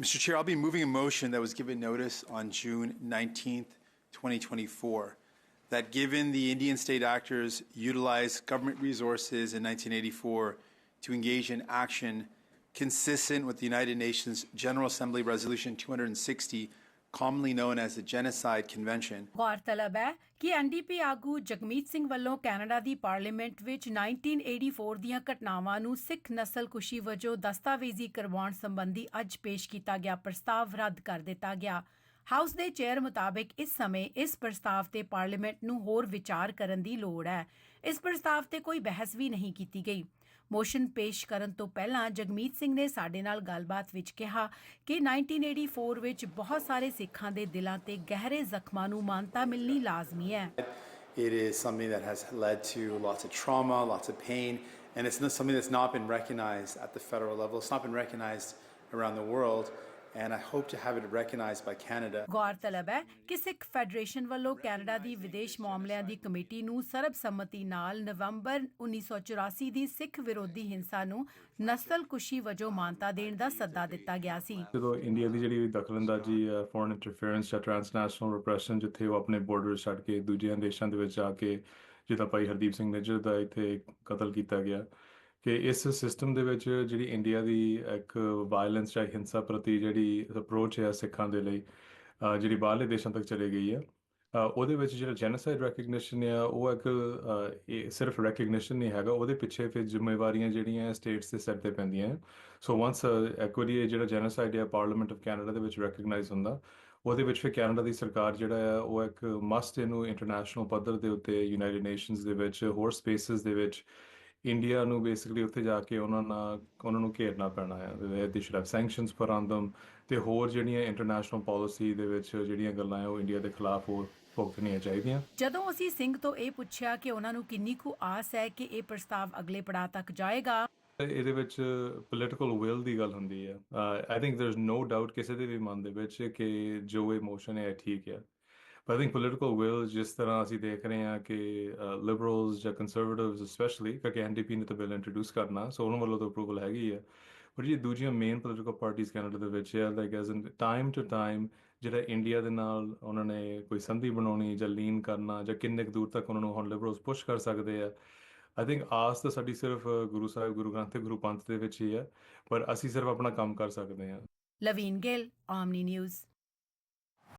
Mr. Chair, I'll be moving a motion that was given notice on June 19th, 2024, that given the Indian state actors utilized government resources in 1984 to engage in action consistent with the United Nations General Assembly Resolution 260, commonly known as the Genocide Convention, ਗੌਰਤਲਬ ਹੈ ਕਿ NDP ਆਗੂ ਜਗਮੀਤ ਸਿੰਘ ਵੱਲੋਂ Canada ਦੀ parliament ਵਿੱਚ 1984 ਦੀਆਂ ਘਟਨਾਵਾਂ ਨੂੰ ਸਿੱਖ ਨਸਲਕੁਸ਼ੀ ਵਜੋਂ ਦਸਤਾਵੇਜ਼ੀ ਕਰਵਾਉਣ ਸੰਬੰਧੀ ਅੱਜ ਪੇਸ਼ ਕੀਤਾ ਗਿਆ ਪ੍ਰਸਤਾਵ ਰੱਦ ਕਰ ਦਿੱਤਾ ਗਿਆ। ਹਾਊਸ ਦੇ ਚੇਅਰ ਮੁਤਾਬਕ ਇਸ ਸਮੇਂ ਇਸ ਪ੍ਰਸਤਾਵ ਤੇ ਪਾਰਲੀਮੈਂਟ ਨੂੰ ਹੋਰ ਵਿਚਾਰ ਕਰਨ ਦੀ ਲੋੜ ਹੈ ਇਸ ਪ੍ਰਸਤਾਵ ਤੇ ਕੋਈ ਬਹਿਸ ਵੀ ਨਹੀਂ ਕੀਤੀ ਗਈ ਮੋਸ਼ਨ ਪੇਸ਼ ਕਰਨ ਤੋਂ ਪਹਿਲਾਂ ਜਗਮੀਤ ਸਿੰਘ ਨੇ ਸਾਡੇ ਨਾਲ ਗੱਲਬਾਤ ਵਿੱਚ ਕਿਹਾ ਕਿ 1984 ਵਿੱਚ ਬਹੁਤ ਸਾਰੇ ਸਿੱਖਾਂ ਦੇ ਦਿਲਾਂ ਤੇ ਗਹਿਰੇ ਜ਼ਖਮਾਂ ਨੂੰ ਮਾਨਤਾ ਮਿਲਣੀ ਲਾਜ਼ਮੀ ਹੈ It is something that has led to lots of trauma, lots of pain, and it's not something that's not been recognized at the federal level. It's not been recognized around the world, and I hope to have it recognized by Canada. ਗੌਰਤਲਬ ਹੈ ਕਿ ਸਿੱਖ federation ਵੱਲੋਂ Canada ਦੀ ਵਿਦੇਸ਼ ਮਾਮਲਿਆਂ ਦੀ committee ਨੂੰ ਸਰਬਸੰਮਤੀ ਨਾਲ ਨਵੰਬਰ 1984 ਦੀ ਸਿੱਖ ਵਿਰੋਧੀ ਹਿੰਸਾ ਨੂੰ ਨਸਲਕੁਸ਼ੀ ਵਜੋਂ ਮਾਨਤਾ ਦੇਣ ਦਾ ਸੱਦਾ ਦਿੱਤਾ ਗਿਆ ਸੀ ਜਦੋਂ ਇੰਡੀਆ ਦੀ ਜਿਹੜੀ ਦਖਲਅੰਦਾਜ਼ੀ ਫੋਰਨ ਇੰਟਰਫੇਰੈਂਸ ਜਾਂ ਟ੍ਰਾਂਸਨੈਸ਼ਨਲ ਰਿਪਰੈਸ਼ਨ ਜਿੱਥੇ ਉਹ ਆਪਣੇ ਬਾਰਡਰ ਛੱਡ ਕੇ ਦੂਜਿਆਂ ਦੇਸ਼ਾਂ ਦੇ ਵਿੱਚ ਜਾ ਕੇ ਜਿੱਦਾਂ ਭਾਈ ਹਰਦੀਪ ਸਿੰਘ ਨਿੱਜਰ ਦਾ ਇੱਥੇ ਕਤਲ ਕੀਤਾ ਗਿਆ ਕਿ ਇਸ ਸਿਸਟਮ ਦੇ ਵਿੱਚ ਜਿਹੜੀ ਇੰਡੀਆ ਦੀ ਇੱਕ ਵਾਇਲੈਂਸ ਜਾਂ ਹਿੰਸਾ ਪ੍ਰਤੀ ਜਿਹੜੀ ਅਪਰੋਚ ਹੈ ਸਿੱਖਾਂ ਦੇ ਲਈ ਜਿਹੜੀ ਬਾਹਰਲੇ ਦੇਸ਼ਾਂ ਤੱਕ ਚਲੇ ਗਈ ਹੈ ਉਹਦੇ ਵਿੱਚ ਜਿਹੜਾ ਜੈਨੋਸਾਈਡ ਰੈਕਗਨੀਸ਼ਨ ਹੈ ਉਹ ਇੱਕ ਇਹ ਸਿਰਫ ਰੈਕਗਨੀਸ਼ਨ ਨਹੀਂ ਹੈਗਾ, ਉਹਦੇ ਪਿੱਛੇ ਫਿਰ ਜ਼ਿੰਮੇਵਾਰੀਆਂ ਜਿਹੜੀਆਂ ਸਟੇਟਸ ਦੇ ਸਿਰ ਤੇ ਪੈਂਦੀਆਂ ਸੋ ਵਾਂਸ ਐਕੁਇਟੀ ਜਿਹੜਾ ਜੈਨੋਸਾਈਡ ਹੈ ਪਾਰਲੀਮੈਂਟ ਆਫ ਕੈਨੇਡਾ ਦੇ ਵਿੱਚ ਰੈਕਗਨਾਈਜ਼ ਹੁੰਦਾ, ਉਹਦੇ ਵਿੱਚ ਫਿਰ ਕੈਨੇਡਾ ਦੀ ਸਰਕਾਰ ਜਿਹੜਾ ਹੈ ਉਹ ਇੱਕ ਮਸਟ ਇਹਨੂੰ ਇੰਟਰਨੈਸ਼ਨਲ ਪੱਧਰ ਦੇ ਉੱਤੇ ਯੂਨਾਈਟਿਡ ਨੇਸ਼ਨਸ ਦੇ ਵਿੱਚ, ਹੋਰ ਸਪੇਸਿਸ ਦੇ ਵਿੱਚ ਇੰਡੀਆ ਨੂੰ ਬੇਸਿਕਲੀ ਉੱਥੇ ਜਾ ਕੇ ਉਹਨਾਂ ਨਾਲ ਉਹਨਾਂ ਨੂੰ ਘੇਰਨਾ ਪੈਣਾ ਹੈ ਦੇ should sanctions for on them ਤੇ ਹੋਰ ਜਿਹੜੀਆਂ ਇੰਟਰਨੈਸ਼ਨਲ ਪਾਲਿਸੀ ਦੇ ਵਿੱਚ ਜਿਹੜੀਆਂ ਗੱਲਾਂ ਆ ਉਹ ਇੰਡੀਆ ਦੇ ਖਿਲਾਫ ਹੋਰ ਭੁਗਤਣੀਆਂ ਚਾਹੀਦੀਆਂ। ਜਦੋਂ ਅਸੀਂ ਸਿੰਘ ਤੋਂ ਇਹ ਪੁੱਛਿਆ ਕਿ ਉਹਨਾਂ ਨੂੰ ਕਿੰਨੀ ਕੁ ਆਸ ਹੈ ਕਿ ਇਹ ਪ੍ਰਸਤਾਵ ਅਗਲੇ ਪੜਾਅ ਤੱਕ ਜਾਏਗਾ ਇਹਦੇ ਵਿੱਚ ਪੋਲਿਟੀਕਲ ਵਿਲ ਦੀ ਗੱਲ ਹੁੰਦੀ ਹੈ I think there is no doubt ਕਿਸੇ ਦੇ ਵੀ ਮਨ ਦੇ ਵਿੱਚ ਕਿ ਜੋ ਇਹ ਮੋਸ਼ਨ ਹੈ ਠੀਕ ਹੈ ਪਰ ਆਈ ਥਿੰਕ ਪੋਲਿਟੀਕਲ ਵਿਲ ਜਿਸ ਤਰ੍ਹਾਂ ਅਸੀਂ ਦੇਖ ਰਹੇ ਹਾਂ ਕਿ ਲਿਬਰਲਸ ਜਾਂ ਕੰਜ਼ਰਵੇਟਿਵਸ ਸਪੈਸ਼ਲੀ ਕਿ ਐਨਡੀਪੀ ਨੇ ਤਾਂ ਬਿੱਲ ਇੰਟਰੋਡਿਊਸ ਕਰਨਾ ਸੋ ਉਹਨਾਂ ਵੱਲੋਂ ਤਾਂ ਅਪਰੂਵਲ ਹੈਗੀ ਹੈ ਪਰ ਜੀ ਦੂਜੀਆਂ ਮੇਨ ਪੋਲਿਟੀਕਲ ਪਾਰਟੀਆਂ ਕੈਨੇਡਾ ਦੇ ਵਿੱਚ ਹੈ like as in time to time ਜਿਹੜਾ ਇੰਡੀਆ ਦੇ ਨਾਲ ਉਹਨਾਂ ਨੇ ਕੋਈ ਸੰਧੀ ਬਣਾਉਣੀ ਜਾਂ ਲੀਨ ਕਰਨਾ ਜਾਂ ਕਿੰਨੇ ਕੁ ਦੂਰ ਤੱਕ ਉਹਨਾਂ ਨੂੰ ਹੁਣ ਲਿਬਰਲਸ ਪੁਸ਼ ਕਰ ਸਕਦੇ ਆ। ਆਈ ਥਿੰਕ ਆਸ ਤਾਂ ਸਾਡੀ ਸਿਰਫ ਗੁਰੂ ਸਾਹਿਬ, ਗੁਰੂ ਗ੍ਰੰਥ ਤੇ, ਗੁਰੂ ਪੰਥ ਦੇ ਵਿੱਚ ਹੀ ਹੈ ਪਰ ਅਸੀਂ ਸਿਰਫ ਆਪਣਾ ਕੰਮ ਕਰ ਸਕਦੇ ਹਾਂ। ਲਵੀਨ ਗਿੱਲ ਆਮਨੀ ਨਿਊਜ਼